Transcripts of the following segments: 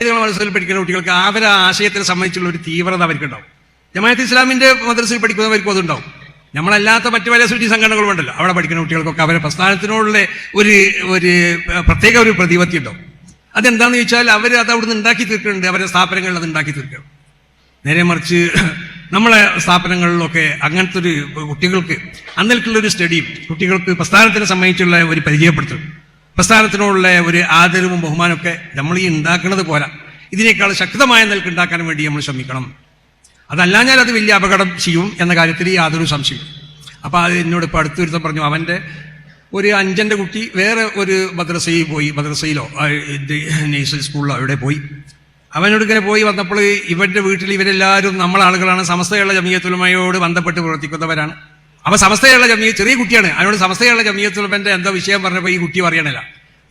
മദ്രസയിൽ പഠിക്കുന്ന കുട്ടികൾക്ക് അവരെ ആശയത്തിനെ സംബന്ധിച്ചുള്ള ഒരു തീവ്രത അവർക്കുണ്ടാവും. ജമാഅത്ത് ഇസ്ലാമിന്റെ മദ്രസയിൽ പഠിക്കുന്നവർക്കും അതുണ്ടാവും. നമ്മളല്ലാത്ത മറ്റു പല സൂചി സംഘടനകളും ഉണ്ടല്ലോ. അവിടെ പഠിക്കുന്ന കുട്ടികൾക്കൊക്കെ അവരെ പ്രസ്ഥാനത്തിനോടുള്ള ഒരു ഒരു പ്രത്യേക ഒരു പ്രതിപത്തി ഉണ്ടാവും. അതെന്താണെന്ന് ചോദിച്ചാൽ അവർ അത് അവിടുന്ന് ഉണ്ടാക്കി തീർക്കുന്നുണ്ട്. അവരുടെ സ്ഥാപനങ്ങളിൽ അത് ഉണ്ടാക്കി തീർക്കണം നേരെ മറിച്ച് നമ്മളെ സ്ഥാപനങ്ങളിലൊക്കെ അങ്ങനത്തെ ഒരു കുട്ടികൾക്ക് അന്നേക്കുള്ള ഒരു സ്റ്റഡിയും കുട്ടികൾക്ക് പ്രസ്ഥാനത്തിനെ സംബന്ധിച്ചുള്ള ഒരു പരിചയപ്പെടുത്തലും പ്രസ്ഥാനത്തിനോടുള്ള ഒരു ആദരവും ബഹുമാനമൊക്കെ നമ്മൾ ഈ ഉണ്ടാക്കുന്നത് പോരാ. ഇതിനേക്കാൾ ശക്തമായ നിലയ്ക്ക് ഉണ്ടാക്കാൻ വേണ്ടി നമ്മൾ ശ്രമിക്കണം. അതല്ല ഞാൻ അത് വലിയ അപകടം ചെയ്യും എന്ന കാര്യത്തിൽ യാതൊരു സംശയം അപ്പോൾ അത് എന്നോട് ഇപ്പോൾ അടുത്തൊരുത്തം പറഞ്ഞു അവന്റെ ഒരു അഞ്ചന്റെ കുട്ടി വേറെ ഒരു മദ്രസയിൽ പോയി മദ്രസയിലോ നേഴ്സറി സ്കൂളിലോ അവിടെ പോയി. അവനോട് ഇങ്ങനെ പോയി വന്നപ്പോൾ ഇവന്റെ വീട്ടിൽ ഇവരെല്ലാവരും നമ്മളാളുകളാണ് സമസ്തയുള്ള ജമീയത്തുലമയോട് ബന്ധപ്പെട്ട് പ്രവർത്തിക്കുന്നവരാണ്. അപ്പൊ സമസ്തയുള്ള ജമിയ ചെറിയ കുട്ടിയാണ്. അതിനോട് സമസ്തയുള്ള ജമീയത്തുലമന്റെ എന്താ വിഷയം പറഞ്ഞപ്പോൾ ഈ കുട്ടി പറയണില്ല.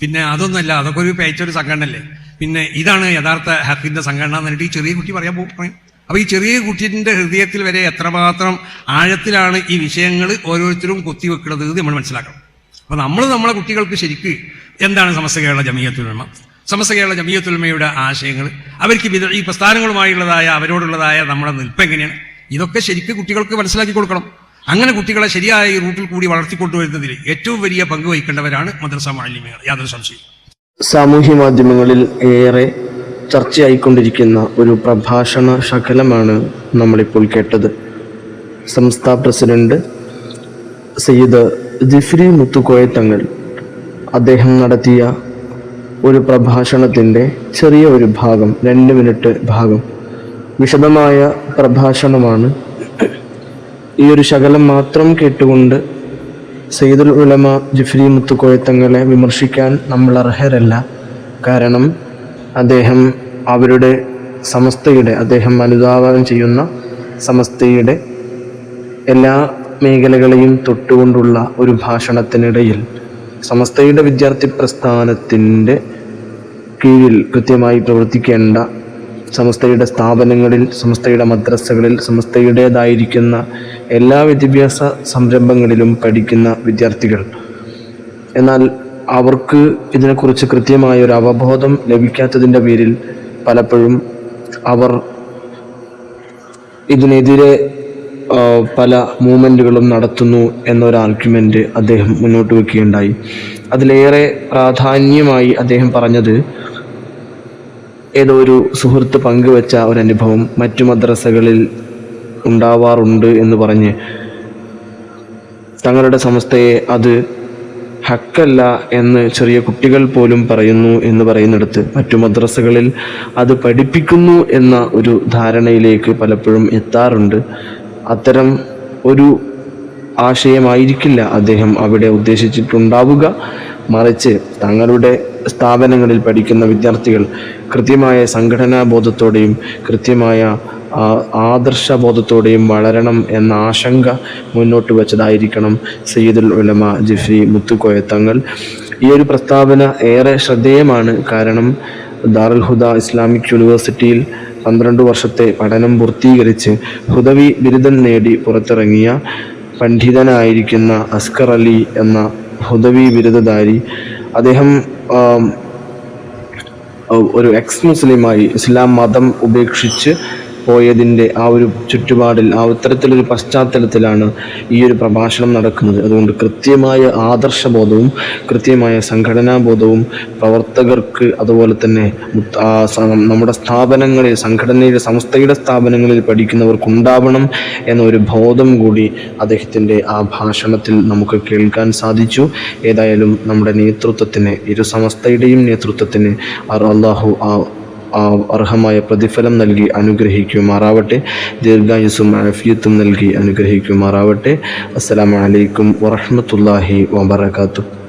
പിന്നെ അതൊന്നുമല്ല അതൊക്കെ ഒരു പേച്ചൊരു സംഘടനല്ലേ പിന്നെ ഇതാണ് യഥാർത്ഥ ഹക്കിന്റെ സംഘടന എന്ന് പറഞ്ഞിട്ട് ഈ ചെറിയ കുട്ടി പറയാൻ പോകും അപ്പൊ ഈ ചെറിയ കുട്ടിന്റെ ഹൃദയത്തിൽ വരെ എത്രമാത്രം ആഴത്തിലാണ് ഈ വിഷയങ്ങൾ ഓരോരുത്തരും കുത്തിവെക്കുന്നത് എന്ന് നമ്മൾ മനസ്സിലാക്കണം. അപ്പൊ നമ്മൾ നമ്മളെ കുട്ടികൾക്ക് ശരിക്ക് എന്താണ് സമസ്ത കേരള ജമീയത്തുലമ സമസ്ത കേരള ജമീയത്തുലമയുടെ ആശയങ്ങൾ അവർക്ക് ഈ പ്രസ്ഥാനങ്ങളുമായുള്ളതായ അവരോടുള്ളതായ നമ്മുടെ നിൽപ്പ് എങ്ങനെയാണ്? ഇതൊക്കെ ശരിക്ക് കുട്ടികൾക്ക് മനസ്സിലാക്കി കൊടുക്കണം. അങ്ങനെ കുട്ടികളെ ശരിയായ റൂട്ടിൽ കൂടി വളർത്തിക്കൊണ്ടുവരുന്നതിൽ ഏറ്റവും വലിയ പങ്ക് വഹിക്കേണ്ടവരാണ് മദ്രസ മാലിന്യങ്ങൾ. യാതൊരു സംശയം സാമൂഹ്യ മാധ്യമങ്ങളിൽ ഏറെ ചർച്ചയായിക്കൊണ്ടിരിക്കുന്ന ഒരു പ്രഭാഷണ ശകലമാണ് നമ്മളിപ്പോൾ കേട്ടത്. സംസ്ഥാ പ്രസിഡന്റ് സയ്യിദ് ജിഫ്രി മുത്തുക്കോയ തങ്ങൾ അദ്ദേഹം നടത്തിയ ഒരു പ്രഭാഷണത്തിന്റെ ചെറിയ ഒരു ഭാഗം രണ്ട് മിനിറ്റ് ഭാഗം വിശദമായ പ്രഭാഷണമാണ് ഈ ഒരു ശകലം മാത്രം കേട്ടുകൊണ്ട് സയ്യിദുൽ ഉലമ ജിഫ്രി മുത്തുക്കോയത്തങ്ങളെ വിമർശിക്കാൻ നമ്മൾ അർഹരല്ല. കാരണം അദ്ദേഹം അവരുടെ സമസ്തയുടെ അദ്ദേഹം അനുധാവനം ചെയ്യുന്ന സമസ്തയുടെ എല്ലാ മേഖലകളെയും തൊട്ടുകൊണ്ടുള്ള ഒരു ഭാഷണത്തിനിടയിൽ സമസ്തയുടെ വിദ്യാർത്ഥി പ്രസ്ഥാനത്തിന്റെ കീഴിൽ കൃത്യമായി പ്രവർത്തിക്കേണ്ട സമസ്തയുടെ സ്ഥാപനങ്ങളിൽ സമസ്തയുടെ മദ്രസകളിൽ സമസ്തയുടേതായിരിക്കുന്ന എല്ലാ വിദ്യാഭ്യാസ സംരംഭങ്ങളിലും പഠിക്കുന്ന വിദ്യാർത്ഥികൾ. എന്നാൽ അവർക്ക് ഇതിനെക്കുറിച്ച് കൃത്യമായ ഒരു അവബോധം ലഭിക്കാത്തതിന്റെ പേരിൽ പലപ്പോഴും അവർ ഇതിനെതിരെ പല മൂവ്മെന്റുകളും നടത്തുന്നു എന്നൊരു ആർഗ്യുമെന്റ് അദ്ദേഹം മുന്നോട്ട് വയ്ക്കുകയുണ്ടായി അതിലേറെ പ്രാധാന്യമായി അദ്ദേഹം പറഞ്ഞത് ഏതോ ഒരു സുഹൃത്ത് പങ്കുവെച്ച ഒരു അനുഭവം മറ്റു മദ്രസകളിൽ ഉണ്ടാവാറുണ്ട് എന്ന് പറഞ്ഞ് തങ്ങളുടെ സമസ്തയെ അത് ഹക്കല്ല എന്ന് ചെറിയ കുട്ടികൾ പോലും പറയുന്നു എന്ന് പറയുന്നിടത്ത് മറ്റു മദ്രസകളിൽ അത് പഠിപ്പിക്കുന്നു എന്ന ഒരു ധാരണയിലേക്ക് പലപ്പോഴും എത്താറുണ്ട്. അത്തരം ഒരു ആശയമായിരിക്കില്ല അദ്ദേഹം അവിടെ ഉദ്ദേശിച്ചിട്ടുണ്ടാവുക. മറിച്ച് തങ്ങളുടെ സ്ഥാപനങ്ങളിൽ പഠിക്കുന്ന വിദ്യാർത്ഥികൾ കൃത്യമായ സംഘടനാ ബോധത്തോടെയും കൃത്യമായ ആദർശ ആദർശബോധത്തോടെയും വളരണം എന്ന ആശങ്ക മുന്നോട്ട് വച്ചതായിരിക്കണം സയ്യിദുൽ ഉലമ ജിഫ്രി മുത്തുക്കോയ തങ്ങൾ. ഈ ഒരു പ്രസ്താവന ഏറെ ശ്രദ്ധേയമാണ്. കാരണം ദാറുൽ ഹുദ ഇസ്ലാമിക് യൂണിവേഴ്സിറ്റിയിൽ പന്ത്രണ്ട് വർഷത്തെ പഠനം പൂർത്തീകരിച്ച് ഹുദവി ബിരുദം നേടി പുറത്തിറങ്ങിയ പണ്ഡിതനായിരിക്കുന്ന അസ്കർ അലി എന്ന ഹുദവി ബിരുദധാരി അദ്ദേഹം ഒരു എക്സ് മുസ്ലിമായി ഇസ്ലാം മതം ഉപേക്ഷിച്ച് പോയതിന്റെ ആ ഒരു ചുറ്റുപാടിൽ ആ ഇത്തരത്തിലൊരു പശ്ചാത്തലത്തിലാണ് ഈ ഒരു പ്രഭാഷണം നടക്കുന്നത്. അതുകൊണ്ട് കൃത്യമായ ആദർശബോധവും കൃത്യമായ സംഘടനാ ബോധവും പ്രവർത്തകർക്ക് അതുപോലെ തന്നെ നമ്മുടെ സ്ഥാപനങ്ങളിൽ സംഘടനയുടെ സംസ്ഥയുടെ സ്ഥാപനങ്ങളിൽ പഠിക്കുന്നവർക്ക് ഉണ്ടാവണം എന്നൊരു ബോധം കൂടി അദ്ദേഹത്തിന്റെ ആ ഭാഷണത്തിൽ നമുക്ക് കേൾക്കാൻ സാധിച്ചു. ഏതായാലും നമ്മുടെ നേതൃത്വത്തിന് ഇരു സമസ്തയുടെയും നേതൃത്വത്തിന് അള്ളാഹു ആ അർഹമായ പ്രതിഫലം നൽകി അനുഗ്രഹിക്കുമാറാവട്ടെ. ദീർഘായുസും ആഫിയത്തും നൽകി അനുഗ്രഹിക്കുമാറാവട്ടെ. അസ്സലാമലൈക്കും അലൈക്കും വറഹ്മത്തുള്ളാഹി വബറകാതുഹു.